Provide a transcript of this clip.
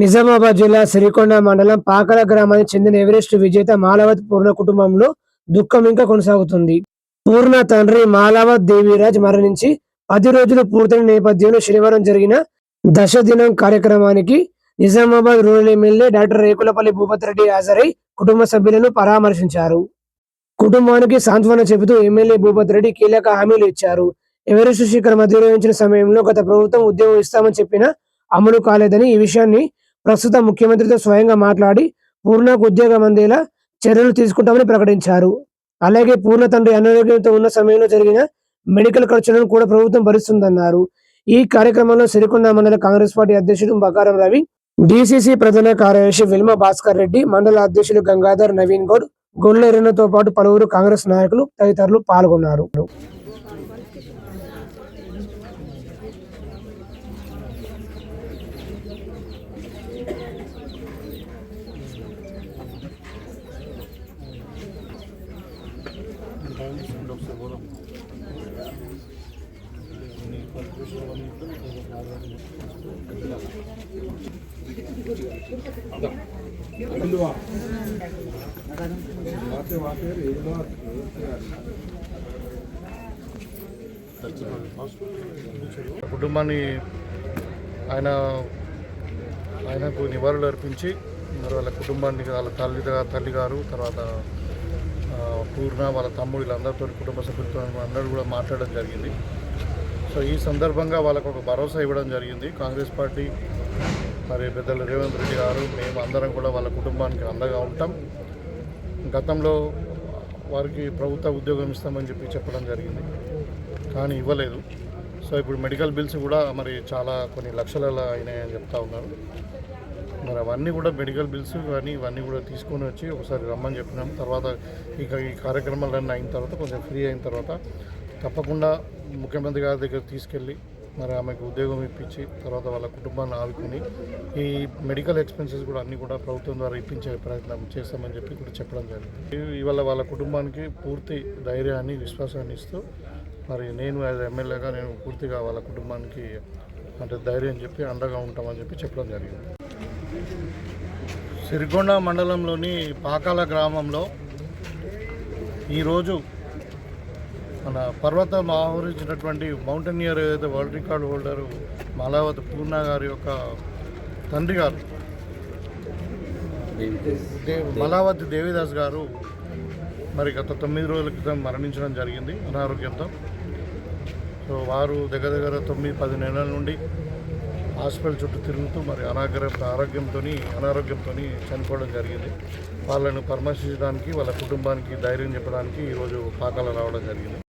నిజామాబాద్ జిల్లా సిరికొండ మండలం పాకల గ్రామానికి చెందిన ఎవరెస్ట్ విజేత మాలవత్ పూర్ణ కుటుంబంలో దుఃఖం ఇంకా కొనసాగుతుంది. పూర్ణ తండ్రి మాలవత్ దేవిరాజ్ మరణించి పది రోజులు పూర్తయిన నేపథ్యంలో శనివారం జరిగిన దశ దినం కార్యక్రమానికి Nizamabad rural MLA doctor Rekulapalli Bhupath Reddy హాజరై కుటుంబ సభ్యులను పరామర్శించారు. కుటుంబానికి సాంత్వన చెబుతూ ఎమ్మెల్యే భూపత్ రెడ్డి కీలక హామీలు ఇచ్చారు. ఎవరెస్ట్ శిఖరం అధిరోహించిన సమయంలో గత ప్రభుత్వం ఉద్యోగం ఇస్తామని చెప్పిన అమలు కాలేదని ఈ విషయాన్ని ప్రస్తుత ముఖ్యమంత్రితో స్వయంగా మాట్లాడి పూర్ణకు ఉద్యోగం అందేలా చర్యలు తీసుకుంటామని ప్రకటించారు. అలాగే పూర్ణ తండ్రి అనారోగ్యంతో ఉన్న సమయంలో జరిగిన మెడికల్ ఖర్చులను కూడా ప్రభుత్వం భరిస్తుందన్నారు. ఈ కార్యక్రమంలో సిరికొండ మండల కాంగ్రెస్ పార్టీ అధ్యక్షుడు బకారం రవి డిసిసి ప్రధాన కార్యదర్శి విల్మ భాస్కర్ రెడ్డి మండల అధ్యక్షులు గంగాధర్ నవీన్ గౌడ్ గొల్లెరణతో పాటు పలువురు కాంగ్రెస్ నాయకులు తదితరులు పాల్గొన్నారు. కుటుంబాన్ని ఆయన ఆయనకు నివాళులు అర్పించి మరి వాళ్ళ కుటుంబాన్ని వాళ్ళ తల్లి తల్లి గారు తర్వాత పూర్ణ వాళ్ళ తమ్ముడు వీళ్ళందరితో కుటుంబ సభ్యులతో అందరూ కూడా మాట్లాడడం జరిగింది. సో ఈ సందర్భంగా వాళ్ళకు ఒక భరోసా ఇవ్వడం జరిగింది. కాంగ్రెస్ పార్టీ మరి పెద్దలు రేవంత్ రెడ్డి గారు మేము అందరం కూడా వాళ్ళ కుటుంబానికి అండగా ఉంటాం. గతంలో వారికి ప్రభుత్వ ఉద్యోగం ఇస్తామని చెప్పి చెప్పడం జరిగింది. కానీ ఇవ్వలేదు. సో ఇప్పుడు మెడికల్ బిల్స్ కూడా మరి చాలా కొన్ని లక్షలలో అయినాయని చెప్తా ఉన్నారు. మరి అవన్నీ కూడా మెడికల్ బిల్స్ కానీ ఇవన్నీ కూడా తీసుకొని వచ్చి ఒకసారి రమ్మని చెప్పినాం. తర్వాత ఇక ఈ కార్యక్రమాలన్నీ అయిన తర్వాత కొంచెం ఫ్రీ అయిన తర్వాత తప్పకుండా ముఖ్యమంత్రి గారి దగ్గర తీసుకెళ్ళి మరి ఆమెకు ఉద్యోగం ఇప్పించి తర్వాత వాళ్ళ కుటుంబాన్ని ఆదుకుని ఈ మెడికల్ ఎక్స్పెన్సెస్ కూడా అన్నీ కూడా ప్రభుత్వం ద్వారా ఇప్పించే ప్రయత్నం చేస్తామని చెప్పి కూడా చెప్పడం జరిగింది. ఇవాళ వాళ్ళ కుటుంబానికి పూర్తి ధైర్యాన్ని విశ్వాసాన్ని ఇస్తూ మరి నేను యాజ్ ఎమ్మెల్యేగా నేను పూర్తిగా వాళ్ళ కుటుంబానికి అంటే ధైర్యం చెప్పి అండగా ఉంటామని చెప్పి చెప్పడం జరిగింది. సిరిగొండ మండలంలోని పాకాల గ్రామంలో ఈరోజు మన పర్వతం ఆవరించినటువంటి మౌంటైనియర్ ఏదైతే world record holder Malavath Purna గారి యొక్క తండ్రి గారు మలావతి దేవిదాస్ గారు మరి గత తొమ్మిది రోజుల క్రితం మరణించడం జరిగింది అనారోగ్యంతో. సో వారు దగ్గర దగ్గర తొమ్మిది పది నెలల నుండి హాస్పిటల్ చుట్టూ తిరుగుతూ మరి అనాగ్రహ ఆరోగ్యంతో అనారోగ్యంతో చనిపోవడం జరిగింది. వాళ్ళను పరామర్శించడానికి వాళ్ళ కుటుంబానికి ధైర్యం చెప్పడానికి ఈరోజు పాకాల రావడం జరిగింది.